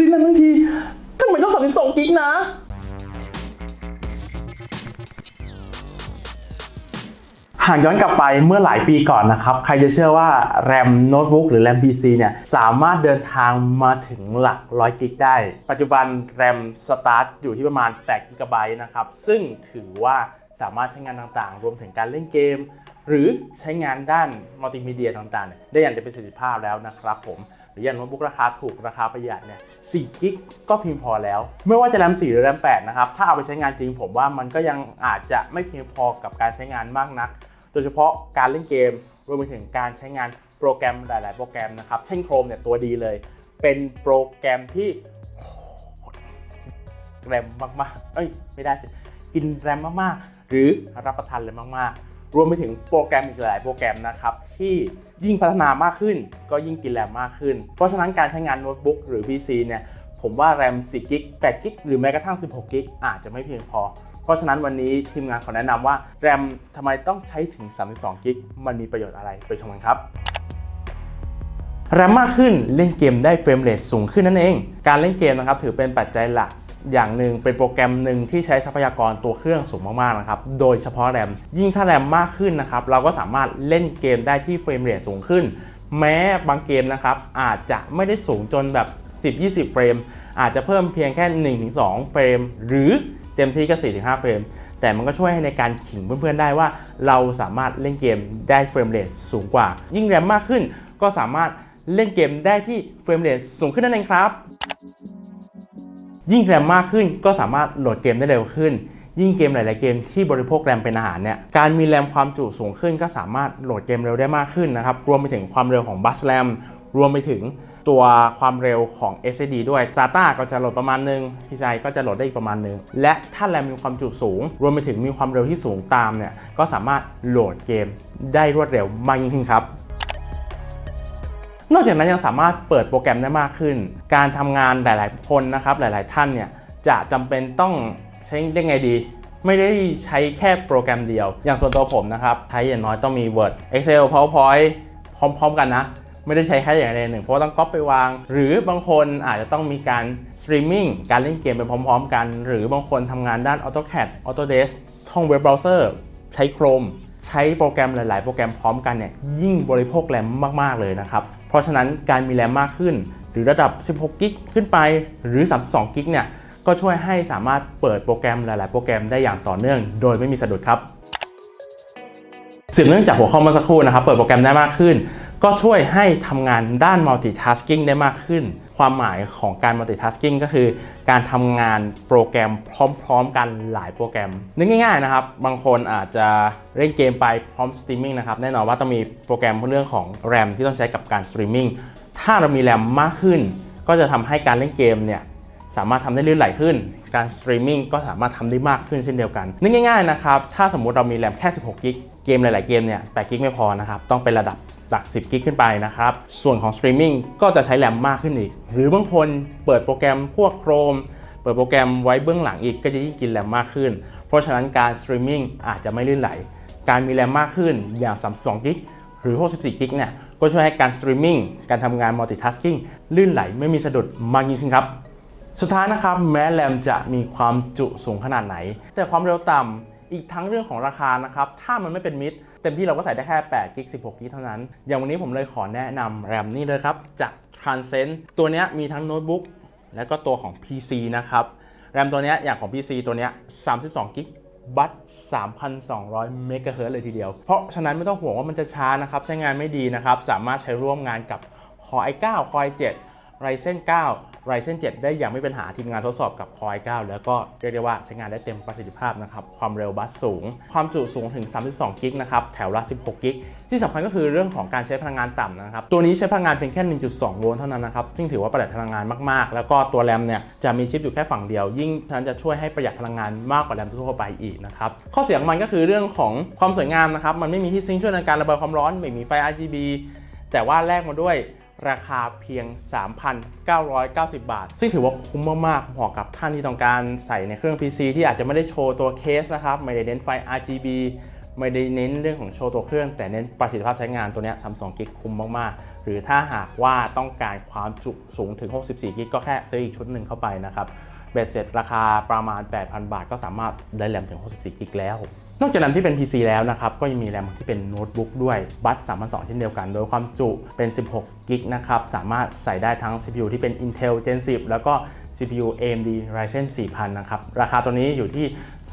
ซื้อนั้นทั้งทีทำไมต้อง32กิกนะ หากย้อนกลับไปเมื่อหลายปีก่อนนะครับ ใครจะเชื่อว่าแรมโน้ตบุ๊กหรือแรม PC เนี่ย สามารถเดินทางมาถึงหลักร้อยกิกได้ ปัจจุบันแรมสตาร์ทอยู่ที่ประมาณ8กิกะไบต์นะครับ ซึ่งถือว่าสามารถใช้งานต่างๆ รวมถึงการเล่นเกม หรือใช้งานด้านมัลติมีเดียต่างๆ ได้อย่างเต็มประสิทธิภาพแล้วนะครับผม รืออย่างโน้ตบุ๊กราคาถูกราคาประหยัดเนี่ย4กิกก็เพียงพอแล้ว ไม่ว่าจะแรม4หรือแรม8นะครับถ้าเอาไปใช้งานจริงผมว่ามันก็ยังอาจจะไม่เพียงพอกับการใช้งานมากนัก โดยเฉพาะการเล่นเกมรวมไปถึงการใช้งานโปรแกรมหลาย ๆ โปรแกรมนะครับเช่น Chrome เนี่ยตัวดีเลย เป็นโปรแกรมที่แรมมากๆเอ้ยไม่ได้สิกินแรมมากๆ หรือรับประทานเลยมากๆ รวมไปถึงโปรแกรมอีกหลายโปรแกรมนะครับ ที่ยิ่งพัฒนามากขึ้น ก็ยิ่งกินแรมมากขึ้น เพราะฉะนั้นการใช้งานโน้ตบุ๊กหรือ PC เนี่ยผมว่าแรม4กิก8กิกหรือแม้กระทั่ง 16กิกอาจจะไม่เพียงพอ เพราะฉะนั้นวันนี้ทีมงานขอแนะนำว่าแรมทำไมต้องใช้ถึง 32กิกมันมีประโยชน์อะไรไปชมกันครับแรมมากขึ้นเล่นเกมได้เฟรมเรทสูงขึ้นนั่นเอง การเล่นเกมนะครับถือเป็นปัจจัยหลัก อย่างหนึ่งเป็นโปรแกรมหนึ่งที่ใช้ทรัพยากรตัวเครื่องสูงมากๆนะครับโดยเฉพาะแรมยิ่งถ้าแรมมากขึ้นนะครับเราก็สามารถเล่นเกมได้ที่เฟรมเรทสูงขึ้น แม้บางเกมนะครับอาจจะไม่ได้สูงจนแบบ 10-20 เฟรม อาจจะเพิ่มเพียงแค่ 1-2 เฟรม หรือเต็มที่ก็ 4-5 เฟรม แต่มันก็ช่วยให้ในการขิงเพื่อนๆได้ว่า เราสามารถเล่นเกมได้เฟรมเรทสูงกว่า ยิ่งแรมมากขึ้น ก็สามารถเล่นเกมได้ที่เฟรมเรทสูงขึ้นนั่นเองครับ ยิ่งแรมมากขึ้นก็สามารถโหลดเกมได้เร็วขึ้น ยิ่งเกมหลาย ๆ เกมที่บริโภคแรมเป็นอาหารเนี่ยการมีแรมความจุสูงขึ้น ก็สามารถโหลดเกมเร็วได้มากขึ้นนะครับรวมไปถึงความเร็วของบัสแรมรวมไปถึงตัวความเร็วของ SSD ด้วย SATA ก็จะโหลดประมาณนึง PCI ก็จะโหลดได้อีกประมาณนึง และถ้าแรมมีความจุสูง รวมไปถึงมีความเร็วที่สูงตามเนี่ย ก็สามารถโหลดเกมได้รวดเร็วมากยิ่งขึ้นครับ นอกจากนั้นยังสามารถเปิดโปรแกรมได้มากขึ้น การทำงานหลาย ๆ คนนะครับหลาย ๆ ท่านเนี่ยจะจำเป็นต้องใช้เรียกไงดี ไม่ได้ใช้แค่โปรแกรมเดียว อย่างส่วนตัวผมนะครับใช้อย่างน้อยต้องมี Word Excel PowerPoint พร้อม ๆ กันนะไม่ได้ใช้แค่อย่างใดอย่างหนึ่งเพราะต้องก๊อปไปวาง หรือบางคนอาจจะต้องมีการสตรีมมิ่งการเล่นเกมไปพร้อม ๆ กัน หรือบางคนทำงานด้าน AutoCAD Autodesk ท่องเว็บเบราว์เซอร์ใช้ Chrome ใช้โปรแกรมหลาย ๆ โปรแกรมพร้อมกันเนี่ยยิ่งบริโภคแรมมาก ๆ เลยนะครับ เพราะฉะนั้นการมีแรมมากขึ้น หรือระดับ 16 กิกขึ้นไป หรือ 32 กิกเนี่ย ก็ช่วยให้สามารถเปิดโปรแกรมหลาย ๆ โปรแกรมได้อย่างต่อเนื่อง โดยไม่มีสะดุดครับสืบเนื่องจากหัวข้อเมื่อสักครู่นะครับ เปิดโปรแกรมได้มากขึ้น ก็ช่วยให้ทำงานด้าน multitasking ได้มากขึ้น ความหมายของการ multitasking ก็คือ การทำงานโปรแกรมพร้อมๆ กันหลายโปรแกรม นึกง่ายๆนะครับ บางคนอาจจะเล่นเกมไปพร้อมสตรีมมิ่งนะครับ แน่นอนว่าต้องมีโปรแกรมเรื่องของ RAM ที่ต้องใช้กับการสตรีมมิ่ง ถ้าเรามีแรมมากขึ้น ก็จะทำให้การเล่นเกมเนี่ยสามารถทำได้ลื่นไหลขึ้น การสตรีมมิ่งก็สามารถทำได้มากขึ้นเช่นเดียวกันนึกง่ายๆนะครับ ถ้าสมมุติเรามีแรมแค่ 16 กิก เกมหลาย ๆ เกมเนี่ย 8 กิกไม่พอนะครับ ต้องเป็นระดับ หลัก 10 กิกขึ้นไปนะครับ ส่วนของสตรีมมิ่งก็จะใช้แรมมากขึ้นอีก หรือบางคนเปิดโปรแกรมพวก Chrome เปิดโปรแกรมไว้เบื้องหลังอีกก็จะยิ่งกินแรมมากขึ้น เพราะฉะนั้นการสตรีมมิ่งอาจจะไม่ลื่นไหล การมีแรมมากขึ้นอย่าง 32 กิกหรือ 64 กิกเนี่ยก็ช่วยให้การสตรีมมิ่งการทำงาน multitasking ลื่นไหลไม่มีสะดุดมากยิ่งขึ้นครับ สุดท้ายนะครับแม้แรมจะมีความจุสูงขนาดไหน แต่ความเร็วต่ำอีกทั้งเรื่องของราคานะครับถ้ามันไม่เป็นมิตร เต็มที่เราก็ใส่ได้แค่8กิก16กิกเท่านั้น อย่างวันนี้ผมเลยขอแนะนำแรมนี่เลยครับ จาก Transcend ตัวนี้มีทั้งโน้ตบุ๊กและก็ตัวของ PC นะครับ แรมตัวนี้อย่างของ PC ตัวนี้32กิกบัต3,200 เมกะเฮิรตซ์เลยทีเดียว เพราะฉะนั้นไม่ต้องห่วงว่ามันจะช้านะครับ ใช้งานไม่ดีนะครับ สามารถใช้ร่วมงานกับ Core i9 Core i7 Ryzen 9 Ryzen 7 ได้อย่างไม่เป็นหาทีมงานทดสอบกับ Core i9 แล้วก็เรียกได้ว่าใช้งานได้เต็มประสิทธิภาพนะครับ ความเร็วบัสสูง ความจุสูงถึง 32 กิกนะครับ แถวละ 16 กิก ที่สำคัญก็คือเรื่องของการใช้พลังงานต่ำนะครับ ตัวนี้ใช้พลังงานเพียงแค่ 1.2 โวลต์เท่านั้นนะครับ ซึ่งถือว่าประหยัดพลังงานมาก ๆ แล้วก็ตัวแรมเนี่ยจะมีชิปอยู่แค่ฝั่งเดียว ยิ่งฉะนั้นจะช่วยให้ประหยัดพลังงานมากกว่าแรมทั่วไปอีกนะครับ ข้อเสียของมันก็คือเรื่องของความสวยงามนะครับ มันไม่มีที่ซิงค์ช่วยในการระบายความร้อน ไม่มีไฟ RGB แต่ว่าแลกมาด้วย ราคาเพียง 3,990 บาท ซึ่งถือว่าคุ้มมากๆเหมาะกับท่านที่ต้องการใส่ในเครื่อง PC ที่อาจจะไม่ได้โชว์ตัวเคสนะครับ ไม่ได้เน้นไฟ RGB ไม่ได้เน้นเรื่องของโชว์ตัวเครื่อง แต่เน้นประสิทธิภาพใช้งานตัวนี้ย32กิกคุ้มมากๆ หรือถ้าหากว่าต้องการความจุสูงถึง 64กิกก็แค่ซื้ออีกชุดหนึ่งเข้าไปนะครับเบ็ดเสร็จราคาประมาณ 8,000 บาท ก็สามารถได้แรมถึง 64กิกแล้ว นอกจากนั้นที่เป็น PC แล้วนะครับ ก็ยังมีแรมที่เป็นโน้ตบุ๊กด้วยบัต3,200เช่นเดียวกัน โดยความจุเป็น 16กิกนะครับ สามารถใส่ได้ทั้ง CPU ที่เป็น Intel Gen 10 แล้วก็ CPU AMD Ryzen 4000 นะครับ ราคาตัวนี้อยู่ที่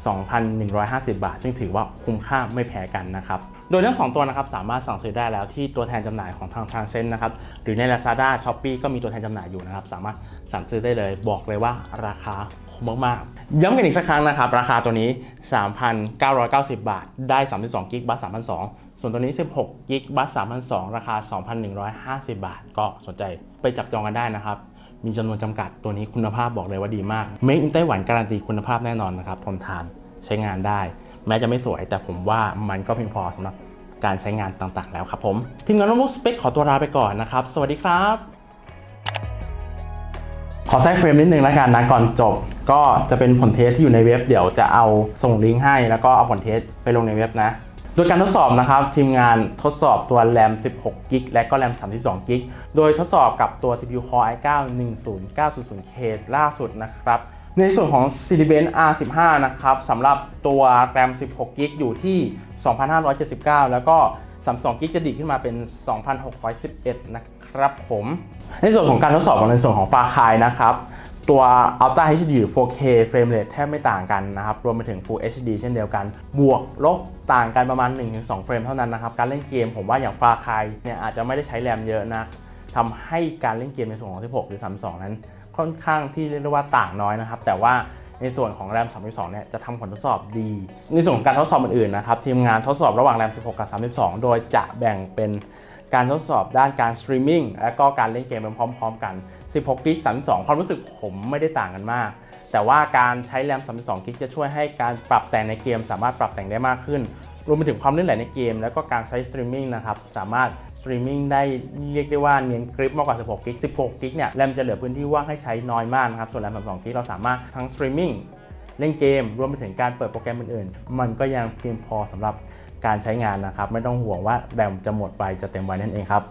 2,150 บาท ซึ่งถือว่าคุ้มค่าไม่แพ้กันนะครับ โดยทั้ง 2 ตัวนะครับสามารถสั่งซื้อได้แล้วที่ตัวแทนจำหน่ายของทาง Transcend นะครับ หรือใน Lazada Shopee ก็มีตัวแทนจำหน่ายอยู่นะครับ สามารถสั่งซื้อได้เลยบอกเลยว่าราคาคุ้มมากๆ ย้ำกันอีกสักครั้งนะครับ ราคาตัวนี้ 3,990 บาท ได้32กิกบัส3,200ส่วนตัวนี้ 16กิกบัส3,200ราคา 2,150 บาท ก็สนใจไปจับจองกันได้นะครับ มีจำนวนจำกัดตัวนี้คุณภาพบอกเลยว่าดีมาก Made in ไต้หวันการันตีคุณภาพแน่นอนนะครับทนทาน ใช้งานได้ แม้จะไม่สวยแต่ผมว่ามันก็เพียงพอสำหรับการใช้งานต่างๆ แล้วครับผม ทีมงานโน้ตบุ๊กสเปคขอตัวลาไปก่อนนะครับ สวัสดีครับ ขอแทรกเฟรมนิดนึงแล้วกันนะก่อนจบ ก็จะเป็นผลเทสที่อยู่ในเว็บเดี๋ยวจะเอาส่งลิงก์ให้แล้วก็เอาผลเทสไปลงในเว็บนะโดยการทดสอบนะครับ ทีมงานทดสอบตัวแรม 16กิกและก็แรม 32กิกโดยทดสอบกับตัว CPU Core i9 10900K ล่าสุดนะครับ ในส่วนของ Cinebench R15 นะครับสำหรับตัวแรม 16กิกอยู่ที่ 2,579 แล้วก็ 32กิกจะดีขึ้นมาเป็น 2,611 นะครับผม ในส่วนของการทดสอบของในส่วนของฟาคายนะครับ ตัว Ultra HD หรือ 4K frame rate แทบไม่ต่างกันนะครับ รวมไปถึง Full HD เช่นเดียวกัน บวกลบต่างกันประมาณ 1-2 เฟรมเท่านั้นนะครับ การเล่นเกมผมว่าอย่างฟาคายเนี่ยอาจจะไม่ได้ใช้แรมเยอะนะทำให้การเล่นเกมในส่วนของ 16 หรือ 32 นั้น ค่อนข้างที่เรียกได้ว่าต่างน้อยนะครับ แต่ว่าในส่วนของแรม 32 เนี่ยจะทำผลทดสอบดี ในส่วนของการทดสอบอื่นๆนะครับทีมงานทดสอบระหว่างแรม 16 กับ 32 โดยจะแบ่งเป็นการทดสอบด้านการสตรีมมิ่งและก็การเล่นเกมไปพร้อม ๆ กัน 16 กิก 32 ความรู้สึกผมไม่ได้ต่างกันมาก แต่ว่าการใช้แรม 32 กิกจะช่วยให้การปรับแต่งในเกมสามารถปรับแต่งได้มากขึ้น รวมไปถึงความลื่นไหลในเกม แล้วก็การใช้สตรีมมิ่งนะครับสามารถสตรีมมิ่งได้เรียกได้ว่าเนียนกริปมากกว่า 16กิก16กิกเนี่ยแรมจะเหลือพื้นที่ว่างให้ใช้น้อยมากนะครับส่วนแรม32กิกเราสามารถทั้งสตรีมมิ่งเล่นเกม รวมไปถึงการเปิดโปรแกรมอื่นๆ มันก็ยังเพียงพอสำหรับการใช้งานนะครับ ไม่ต้องห่วงว่าแรมจะหมดไปจะเต็มไว้นั่นเองครับ